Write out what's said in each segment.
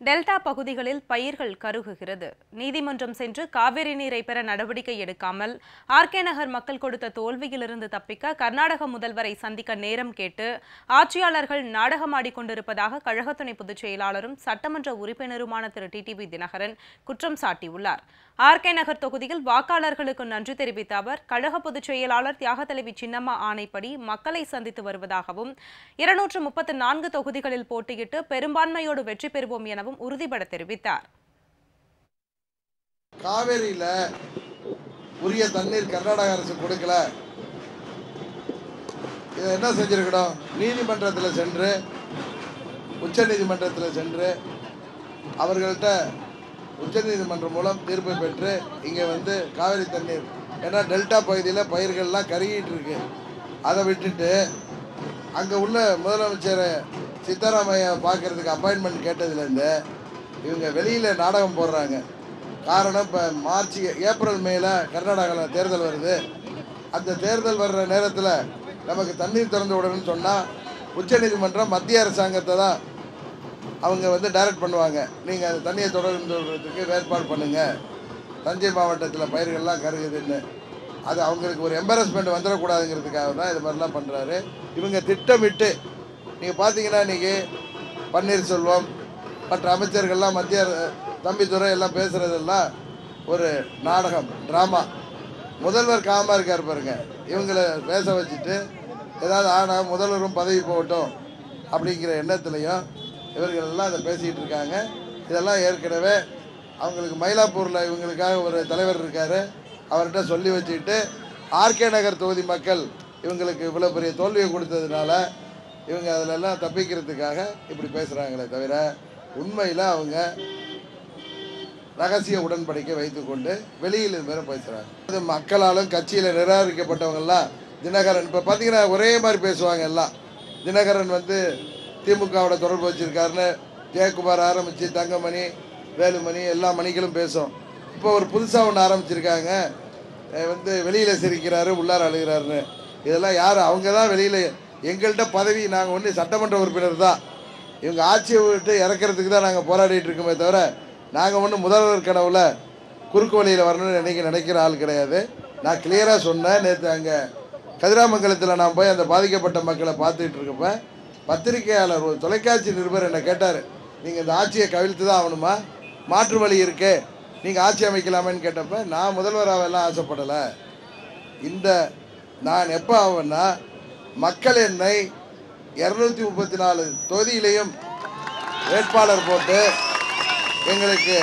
Delta பகுதிகளில் பயிர்கள் கருகுகிறது. நீதிமன்றம் சென்று காவிரி நீரை பெற நடவடிக்கை எடுக்காமல் ஆர்கே நகர் மக்கள் கொடுத்த தோல்வியிலிருந்து தப்பிக்க கர்நாடக முதல்வரை சந்திக்க நேரம் கேட்டு ஆட்சியாளர்கள் நாடகமாடிக்கொண்டிருப்பதாக கழக துணை பொதுச் செயலாளரும் சட்டமன்ற உறுப்பினருமான திரு டிடிவி தினகரன் குற்றம் சாட்டியுள்ளார். ஆர்கே நகர் தொகுதியில் வாக்காளர்களுக்கு நன்றி தெரிவித்த அவர் கழக பொதுச் செயலாளர் தியாகத்தலைவி சின்னம்மா ஆணைப்படி மக்களை சந்தித்து வருவதாகவும் இருநூற்று முப்பத்து நான்கு தொகுதிகளில் போட்டியிட்டு பெரும்பான்மையோடு வெற்றி பெறுவோம் என எனவும் உறுதிபட தெரிவித்தார். காவேரியில் உரிய தண்ணீர் கர்நாடக அரசு கொடுக்கல. இதை என்ன செஞ்சிருக்கணும்? நீதிமன்றத்தில் சென்று உச்ச நீதிமன்றத்தில் சென்று அவர்கள்ட்ட உச்சநீதிமன்றம் மூலம் தீர்ப்பு பெற்று இங்கே வந்து காவிரி தண்ணீர் ஏன்னா டெல்டா பகுதியில் பயிர்கள்லாம் கருகிட்டு இருக்கு. அதை விட்டுட்டு அங்கே உள்ள முதலமைச்சர் சித்தராமையா பார்க்கறதுக்கு அப்பாயின்மெண்ட் கேட்டதுலேருந்து இவங்க வெளியில் நாடகம் போடுறாங்க. காரணம் இப்போ மார்ச் ஏப்ரல் மேல கர்நாடகாவில் தேர்தல் வருது. அந்த தேர்தல் வர்ற நேரத்தில் நமக்கு தண்ணீர் திறந்து விடணும்னு சொன்னால் உச்சநீதிமன்றம் மத்திய அரசாங்கத்தை தான் அவங்க வந்து டைரக்ட் பண்ணுவாங்க. நீங்கள் அந்த தண்ணியை தொடர்ந்து விடுறதுக்கு வேட்பாடு பண்ணுங்கள் தஞ்சை மாவட்டத்தில் பயிர்கள்லாம் கருகுதுன்னு. அது அவங்களுக்கு ஒரு எம்பரஸ்மெண்ட் வந்துடக்கூடாதுங்கிறதுக்காக தான் இது மாதிரிலாம் பண்ணுறாரு இவங்க திட்டமிட்டு நீங்கள் பார்த்தீங்கன்னா இன்றைக்கி பன்னீர்செல்வம் மற்ற அமைச்சர்கள்லாம் மத்திய தம்பித்துறை எல்லாம் பேசுகிறதெல்லாம் ஒரு நாடகம் ட்ராமா முதல்வர் காமா இருக்கார் பாருங்க. இவங்களை பேச வச்சுட்டு ஏதாவது ஆனால் முதல்வரும் பதவி போகட்டும் அப்படிங்கிற எண்ணத்துலையும் இவர்கள் எல்லாம் அதை பேசிக்கிட்டு இருக்காங்க. இதெல்லாம் ஏற்கனவே அவங்களுக்கு மயிலாப்பூரில் இவங்களுக்காக ஒரு தலைவர் இருக்கார். அவர்கிட்ட சொல்லி வச்சுக்கிட்டு ஆர்கே நகர் தொகுதி மக்கள் இவங்களுக்கு இவ்வளோ பெரிய தோல்வியை கொடுத்ததுனால இவங்க அதிலெல்லாம் தப்பிக்கிறதுக்காக இப்படி பேசுகிறாங்களே தவிர உண்மையில் அவங்க ரகசிய உடன்படிக்கை வைத்துக்கொண்டு வெளியில் இது மாதிரி பேசுகிறாங்க அது மக்களாலும் கட்சியில் நிராகரிக்கப்பட்டவங்கெல்லாம் தினகரன். இப்போ பார்த்தீங்கன்னா ஒரே மாதிரி பேசுவாங்க எல்லாம். தினகரன் வந்து திமுகவோட தொடர்பு வச்சிருக்காருன்னு ஜெயக்குமார் ஆரம்பித்து தங்கமணி வேலுமணி எல்லா மணிகளும் பேசும் இப்போ ஒரு புதுசாக ஒன்று ஆரம்பிச்சிருக்காங்க. வந்து வெளியில் சிரிக்கிறாரு உள்ளார அழுகிறாருன்னு. இதெல்லாம் யார்? அவங்க தான் வெளியில் எங்கள்கிட்ட பதவி நாங்கள் ஒன்று சட்டமன்ற உறுப்பினர் தான். இவங்க ஆட்சியை விட்டு இறக்கிறதுக்கு தான் நாங்கள் போராடிட்டு இருக்கோமே தவிர நாங்கள் ஒன்று முதல்வர் கனவுல குறுக்கு வழியில் வரணும்னு நினைக்க நினைக்கிற ஆள் கிடையாது. நான் கிளியராக சொன்னேன். நேற்று அங்கே கதிராமங்கலத்தில் நான் போய் அந்த பாதிக்கப்பட்ட மக்களை பார்த்துக்கிட்டு இருக்கப்ப பத்திரிகையாளர் ஒரு தொலைக்காட்சி நிருபர் என்னை கேட்டார் நீங்கள் இந்த ஆட்சியை கவிழ்த்து தான் ஆகணுமா? மாற்று வழி இருக்கே. நீங்கள் ஆட்சி அமைக்கலாமேன்னு கேட்டப்ப நான் முதல்வராகலாம் ஆசைப்படலை. இந்த நான் எப்போ ஆவேன்னா மக்கள் என்னை இரநூத்தி முப்பத்தி நாலு தொகுதியிலையும் வேட்பாளர் போட்டு எங்களுக்கு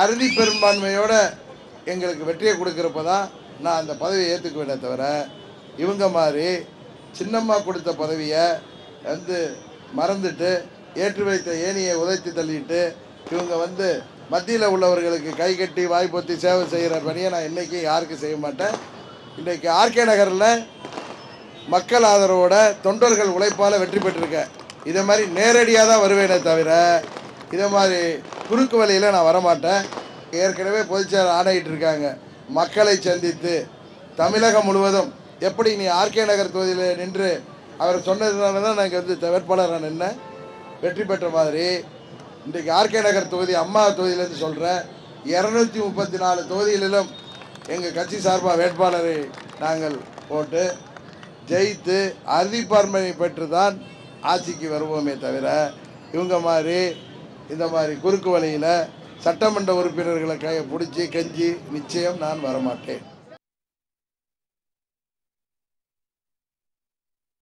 அறுதி பெரும்பான்மையோட எங்களுக்கு வெற்றியை கொடுக்குறப்ப தான் நான் அந்த பதவியை ஏற்றுக்குவேனே தவிர இவங்க மாதிரி சின்னம்மா கொடுத்த பதவியை வந்து மறந்துட்டு ஏற்றி வைத்த ஏணியை உதைத்து தள்ளிட்டு இவங்க வந்து மத்தியில் உள்ளவர்களுக்கு கை கட்டி வாய்ப்பொத்தி சேவை செய்கிற பணியை நான் என்றைக்கும் யாருக்கும் செய்ய மாட்டேன். இன்றைக்கு ஆர்கே நகரில் மக்கள் ஆதரவோட தொண்டர்கள் உழைப்பால் வெற்றி பெற்றிருக்கேன் இதை மாதிரி நேரடியாக தான் வருவேனே தவிர இதை மாதிரி குறுக்கு வழியில் நான் வரமாட்டேன். ஏற்கனவே பொதுச்செயலர் ஆணையிட்டு இருக்காங்க. மக்களை சந்தித்து தமிழகம் முழுவதும் எப்படி நீ ஆர்கே நகர் தொகுதியில் நின்று அவர் சொன்னதுனால தான் நாங்கள் வந்து வேட்பாளராக நின்னேன். வெற்றி பெற்ற மாதிரி இன்றைக்கு ஆர்கே நகர் தொகுதி அம்மா தொகுதியிலேருந்து சொல்கிறேன் இரநூத்தி முப்பத்தி நாலு தொகுதிகளிலும் எங்கள் கட்சி சார்பாக வேட்பாளரை நாங்கள் போட்டு ஜெயித்து அறுதிப்பான்மை பெற்று தான் ஆட்சிக்கு வருவோமே தவிர இவங்க மாதிரி இந்த மாதிரி குறுக்கு வழியில் சட்டமன்ற உறுப்பினர்களை கையை பிடிச்சி கெஞ்சி நிச்சயம் நான் வரமாட்டேன்.